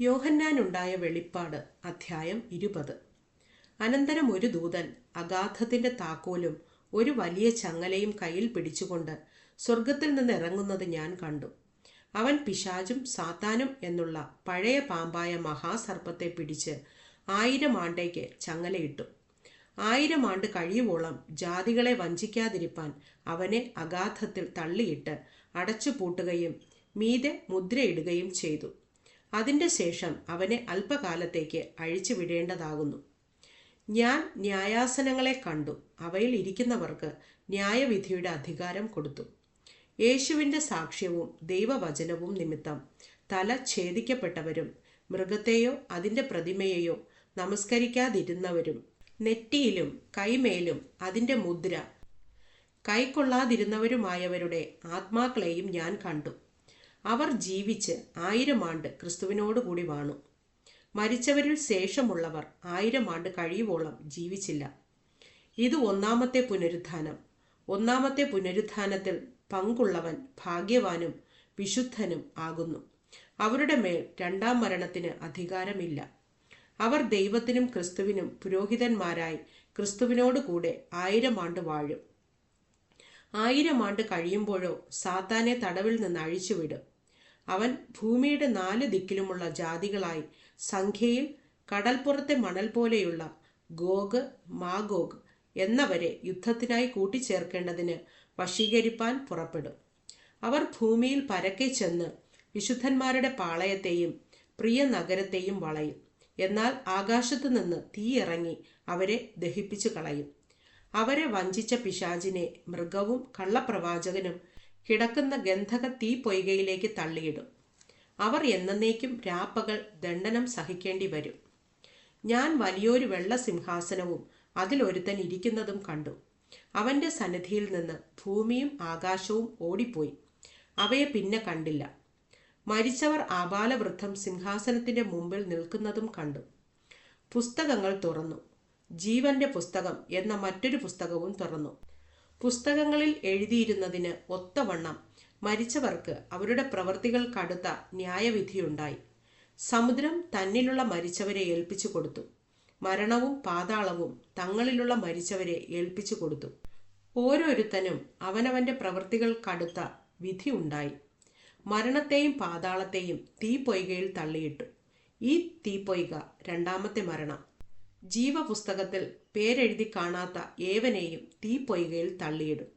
യോഹന്നാനുണ്ടായ വെളിപ്പാട് അധ്യായം ഇരുപത്. അനന്തരം ഒരു ദൂതൻ അഗാധത്തിന്റെ താക്കോലും ഒരു വലിയ ചങ്ങലയും കയ്യിൽ പിടിച്ചുകൊണ്ട് സ്വർഗത്തിൽ നിന്ന് ഇറങ്ങുന്നത് ഞാൻ കണ്ടു. അവൻ പിശാചും സാത്താനും എന്നുള്ള പഴയ പാമ്പായ മഹാസർപ്പത്തെ പിടിച്ച് ആയിരം ആണ്ടേക്ക് ചങ്ങലയിട്ടു. ആയിരം ആണ്ട് കഴിയുവോളം ജാതികളെ വഞ്ചിക്കാതിരിപ്പാൻ അവനെ അഗാധത്തിൽ തള്ളിയിട്ട് അടച്ചുപൂട്ടുകയും മീതെ മുദ്രയിടുകയും ചെയ്തു. അതിന്റെ ശേഷം അവനെ അല്പകാലത്തേക്ക് അഴിച്ചുവിടേണ്ടതാകുന്നു ഞാൻ ന്യായാസനങ്ങളെ കണ്ടു. അവയിൽ ഇരിക്കുന്നവർക്ക് ന്യായവിധിയുടെ അധികാരം കൊടുത്തു. യേശുവിന്റെ സാക്ഷ്യവും ദൈവവചനവും നിമിത്തം തല ഛേദിക്കപ്പെട്ടവരും മൃഗത്തെയോ അതിന്റെ പ്രതിമയെയോ നമസ്കരിക്കാതിരുന്നവരും നെറ്റിയിലും കൈമേലും അതിന്റെ മുദ്ര കൈക്കൊള്ളാതിരുന്നവരുമായവരുടെ ആത്മാക്കളെയും ഞാൻ കണ്ടു. അവർ ജീവിച്ച് ആയിരം ആണ്ട് ക്രിസ്തുവിനോട് കൂടി വാണു. മരിച്ചവരിൽ ശേഷമുള്ളവർ ആയിരം ആണ്ട് കഴിയുവോളം ജീവിച്ചില്ല. ഇത് ഒന്നാമത്തെ പുനരുത്ഥാനം. ഒന്നാമത്തെ പുനരുത്ഥാനത്തിൽ പങ്കുള്ളവൻ ഭാഗ്യവാനും വിശുദ്ധനും ആകുന്നു. അവരുടെ മേൽ രണ്ടാം മരണത്തിന് അധികാരമില്ല. അവർ ദൈവത്തിനും ക്രിസ്തുവിനും പുരോഹിതന്മാരായി ക്രിസ്തുവിനോട് കൂടെ ആയിരം ആണ്ട് വാഴും. ആയിരം ആണ്ട് കഴിയുമ്പോഴോ സാത്താനെ തടവിൽ നിന്ന് അഴിച്ചുവിടും. അവൻ ഭൂമിയുടെ നാല് ദിക്കിലുമുള്ള ജാതികളായി സംഖ്യയിൽ കടൽപ്പുറത്തെ മണൽ പോലെയുള്ള ഗോഗ് മാഗോഗ് എന്നവരെ യുദ്ധത്തിനായി കൂട്ടിച്ചേർക്കേണ്ടതിന് വശീകരിപ്പാൻ പുറപ്പെടും. അവർ ഭൂമിയിൽ പരക്കെ ചെന്ന് വിശുദ്ധന്മാരുടെ പാളയത്തെയും പ്രിയ നഗരത്തെയും വളയും. എന്നാൽ ആകാശത്തു നിന്ന് തീയിറങ്ങി അവരെ ദഹിപ്പിച്ചു കളയും അവരെ വഞ്ചിച്ച പിശാചിനെ മൃഗവും കള്ളപ്രവാചകനും കിടക്കുന്ന ഗന്ധക തീ പൊയ്കയിലേക്ക് തള്ളിയിടും. അവർ എന്നേക്കും രാപ്പകൾ ദണ്ഡനം സഹിക്കേണ്ടി വരും. ഞാൻ വലിയൊരു വെള്ള സിംഹാസനവും അതിലൊരുത്തൻ ഇരിക്കുന്നതും കണ്ടു. അവന്റെ സന്നിധിയിൽ നിന്ന് ഭൂമിയും ആകാശവും ഓടിപ്പോയി. അവയെ പിന്നെ കണ്ടില്ല. മരിച്ചവർ ആബാലവൃദ്ധം സിംഹാസനത്തിന്റെ മുമ്പിൽ നിൽക്കുന്നതും കണ്ടു. പുസ്തകങ്ങൾ തുറന്നു. ജീവന്റെ പുസ്തകം എന്ന മറ്റൊരു പുസ്തകവും തുറന്നു. പുസ്തകങ്ങളിൽ എഴുതിയിരുന്നതിന് ഒത്തവണ്ണം മരിച്ചവർക്ക് അവരുടെ പ്രവൃത്തികൾക്കടുത്ത ന്യായവിധിയുണ്ടായി. സമുദ്രം തന്നിലുള്ള മരിച്ചവരെ ഏൽപ്പിച്ചു കൊടുത്തു. മരണവും പാതാളവും തങ്ങളിലുള്ള മരിച്ചവരെ ഏൽപ്പിച്ചു കൊടുത്തു. ഓരോരുത്തനും അവനവന്റെ പ്രവൃത്തികൾക്കടുത്ത വിധി ഉണ്ടായി. മരണത്തെയും പാതാളത്തെയും തീപ്പൊയ്കയിൽ തള്ളിയിട്ടു. ഈ തീപ്പൊയ്ക രണ്ടാമത്തെ മരണം. ജീവപുസ്തകത്തിൽ പേരെഴുതി കാണാത്ത ഏവനെയും തീപ്പൊയ്കയിൽ തള്ളിയിടും